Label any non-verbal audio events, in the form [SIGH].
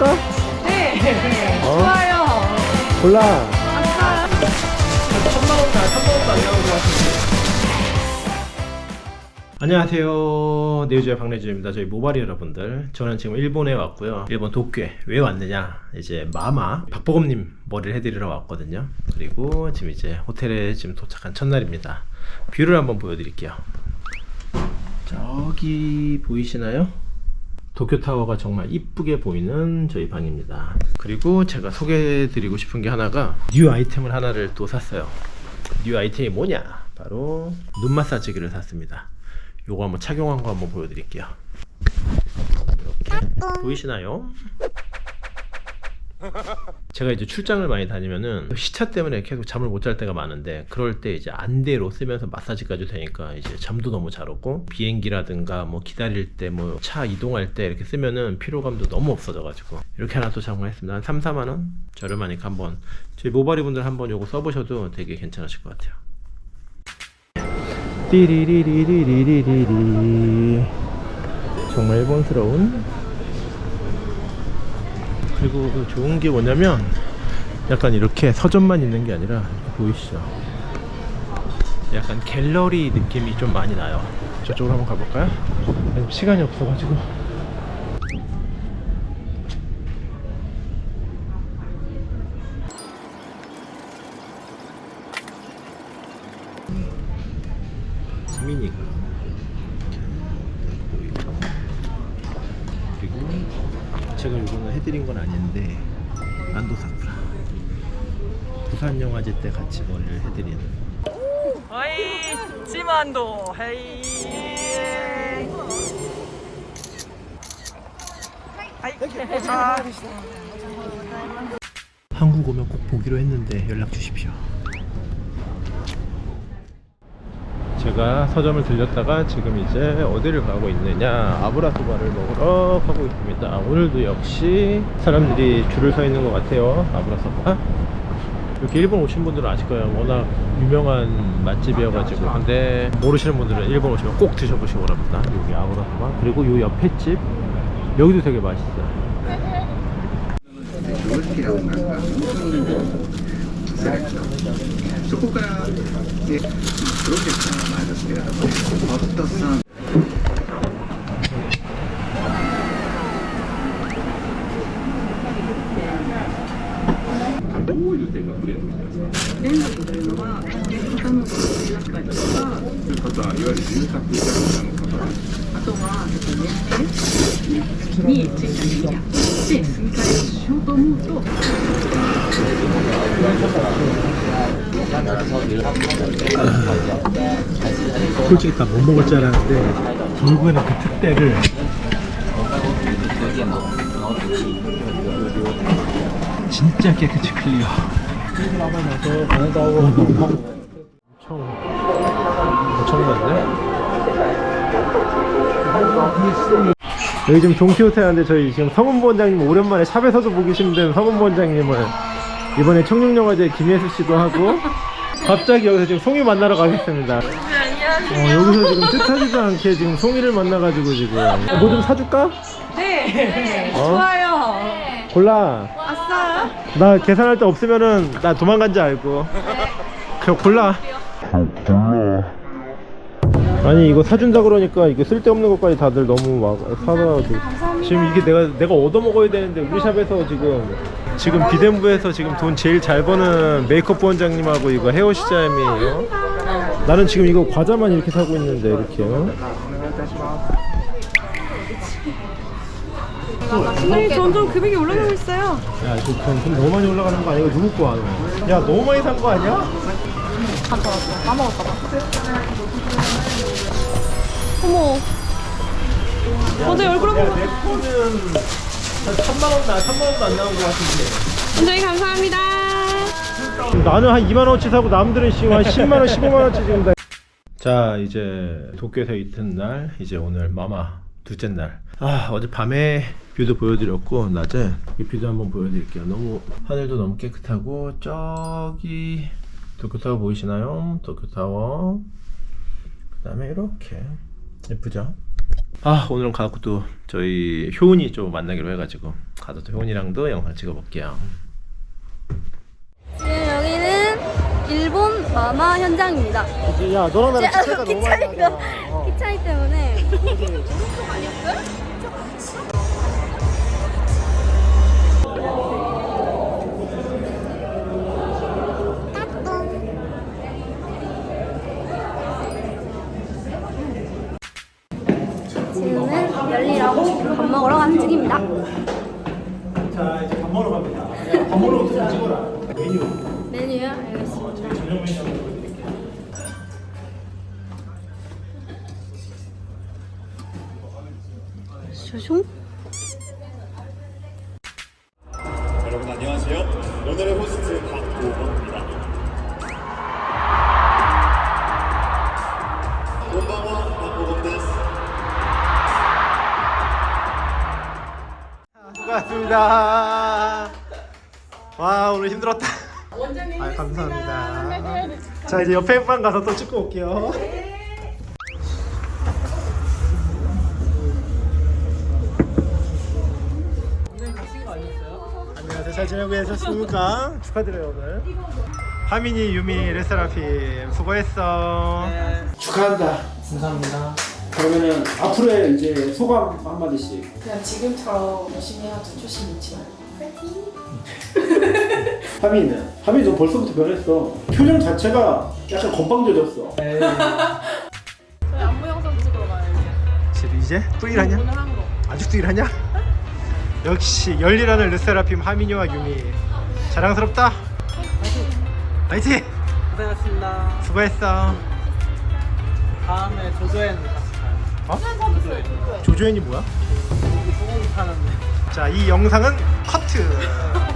살까? 네. 어? 좋아요. 골라. 아싸. 3만 원, 3만 원도 안 나온 것 같은데. 안녕하세요. 네이주의 박래주입니다. 저희 모바리 여러분들. 저는 지금 일본에 왔고요. 일본 도쿄에 왜 왔느냐? 이제 마마 박보검님 머리를 해드리러 왔거든요. 그리고 지금 이제 호텔에 지금 도착한 첫날입니다. 뷰를 한번 보여드릴게요. 저기 보이시나요? 도쿄타워가 정말 이쁘게 보이는 저희 방입니다. 그리고 제가 소개해드리고 싶은 게 하나가 뉴 아이템을 하나를 또 샀어요. 뉴 아이템이 뭐냐? 바로 눈 마사지기를 샀습니다. 요거 한번 착용한 거 한번 보여드릴게요. 이렇게 보이시나요? [LAUGHS] 제가 이제 출장을 많이 다니면은 시차 때문에 계속 잠을 못 잘 때가 많은데 그럴 때 이제 안대로 쓰면서 마사지까지 되니까 이제 잠도 너무 잘 오고 비행기라든가 뭐 기다릴 때 뭐 차 이동할 때 이렇게 쓰면은 피로감도 너무 없어져가지고 이렇게 하나 또 장만했습니다. 한 3, 4만 원 저렴하니까 한번 저희 모바리 분들 한번 요거 써보셔도 되게 괜찮으실 것 같아요. 띠리리리리리리리 정말 일본스러운 그리고 그 좋은 게 뭐냐면 약간 이렇게 서점만 있는 게 아니라 보이시죠? 약간 갤러리 느낌이 좀 많이 나요. 저쪽으로 한번 가볼까요? 시간이 없어가지고 제가 이거는 해드린 건 아닌데 안도사쿠라. 부산영화제 때 같이 머리를 해드리는. 하이 찜만도. 하이. 한국 오면 꼭 보기로 했는데 연락 주십시오. 제가 서점을 들렸다가 지금 이제 어디를 가고 있느냐 아브라소바를 먹으러 가고 있습니다. 오늘도 역시 사람들이 줄을 서 있는 것 같아요. 아브라소바. 이렇게 일본 오신 분들은 아실 거예요. 워낙 유명한 맛집이어가지고. 근데 모르시는 분들은 일본 오시면 꼭 드셔보시기 바랍니다. 여기 아브라소바. 그리고 요 옆에 집 여기도 되게 맛있어요. そこから、ね、プロジェクトの名前ですけれども、ね、発達さん。どういう連続か？というのは、他のことだったりとか、いう方いわゆるのあとは、ちょっとね、に賃貸にて、住み替えをしようと思うと。 솔직히 다 못 먹을 줄 알았는데 결국에는 그 특대를 진짜 깨끗이 클리어 엄청 엄청난데? 여기 지금 동키호테 하는데 저희 지금 성훈 원장님 오랜만에 샵에서도 보기 힘든 성훈 원장님을 이번에 청룡영화제 김예수 씨도 하고 갑자기 여기서 지금 송이 만나러 가겠습니다 어, 여기서 지금 뜻하지도 않게 지금 송이를 만나가지고 지금 뭐 좀 사줄까? 네. 어? 좋아요. 골라 아싸. 나 계산할 데 없으면은 나 도망간 줄 알고 그냥 골라 아니 이거 사준다 그러니까 이거 쓸데없는 것까지 다들 너무 막 사다 지금 이게 내가 내가 얻어 먹어야 되는데 우리 샵에서 지금 지금 비덴부에서 지금 돈 제일 잘 버는 메이크업 원장님하고 이거 헤어 시자님이에요 나는 지금 이거 과자만 이렇게 사고 있는데 이렇게 어? 선생님 점점 금액이 올라가고 있어요. 야 이거 돈, 돈 너무 많이 올라가는 거 아니야? 누구 거야? 너? 야 너무 많이 산 거 아니야? 다 먹었다 봐. 어머. 먼저 얼굴 한번 야, 내 거는 한 3만 원, 나 3만 원도 안 나온 거 같은데. 원장님 감사합니다. 나는 한 2만 원어치 사고 남들은 지금 한 10만 원, 15만 원어치 지금 다. 자 이제 도쿄에서 이튿날 이제 오늘 마마 둘째 날. 아 어제 밤에 뷰도 보여드렸고 낮에 이 뷰도 한번 보여드릴게요. 너무 하늘도 너무 깨끗하고 저기 도쿄타워 보이시나요? 도쿄타워. 그다음에 이렇게 예쁘죠? 아 오늘은 가고 또 저희 효은이 좀 만나기로 해가지고 가서 도현이랑도 영상 찍어볼게요. 지금 여기는 일본 마마 현장입니다. 야 너랑 나랑 제- 키 차이가 키 차이 때문에 지금은 메뉴. 메뉴요? 알겠습니다. 저녁 메뉴 한번 보여드릴게요. 쇼숑? 여러분 안녕하세요. 오늘의 호스트 박도범입니다. 본방와 박도범 데스. 수고하셨습니다. 와 오늘 힘들었다. 아 감사합니다. 자 이제 옆에 방 가서 또 찍고 올게요. 안녕하세요. 잘 지내고 계셨습니까? 축하드려요 오늘. 하민이 유미 레스라핌 수고했어. 축하한다. 감사합니다. 그러면은 앞으로의 이제 소감 한마디씩. 그냥 지금처럼 열심히 해야죠. 초심 잃지 말고. 하민이는? 하민이 너 벌써부터 변했어. 표정 자체가 약간 건방져졌어. 저희 안무 영상 찍으러 가요. 지금 이제 또 일하냐? 오늘 한 거. 아직도 일하냐? 역시 열일하는 르세라핌 하민이와 유미 자랑스럽다. 파이팅! 고생하셨습니다. 수고했어. 다음에 조조엔 같이 가요. 어? 조조연이 뭐야? 소고기 파는데. 자, 이 영상은 커트.